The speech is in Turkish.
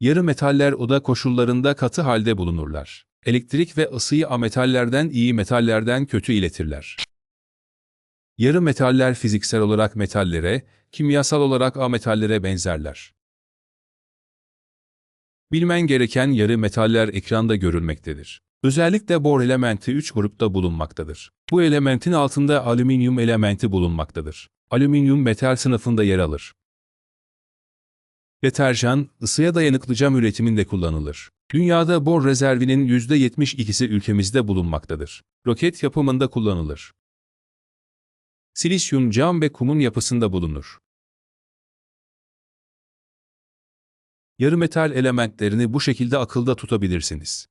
Yarı metaller oda koşullarında katı halde bulunurlar. Elektrik ve ısıyı ametallerden iyi metallerden kötü iletirler. Yarı metaller fiziksel olarak metallere, kimyasal olarak ametallere benzerler. Bilmen gereken yarı metaller ekranda görülmektedir. Özellikle bor elementi 3 grupta bulunmaktadır. Bu elementin altında alüminyum elementi bulunmaktadır. Alüminyum metal sınıfında yer alır. Deterjan, ısıya dayanıklı cam üretiminde kullanılır. Dünyada bor rezervinin %72'si ülkemizde bulunmaktadır. Roket yapımında kullanılır. Silisyum cam ve kumun yapısında bulunur. Yarı metal elementlerini bu şekilde akılda tutabilirsiniz.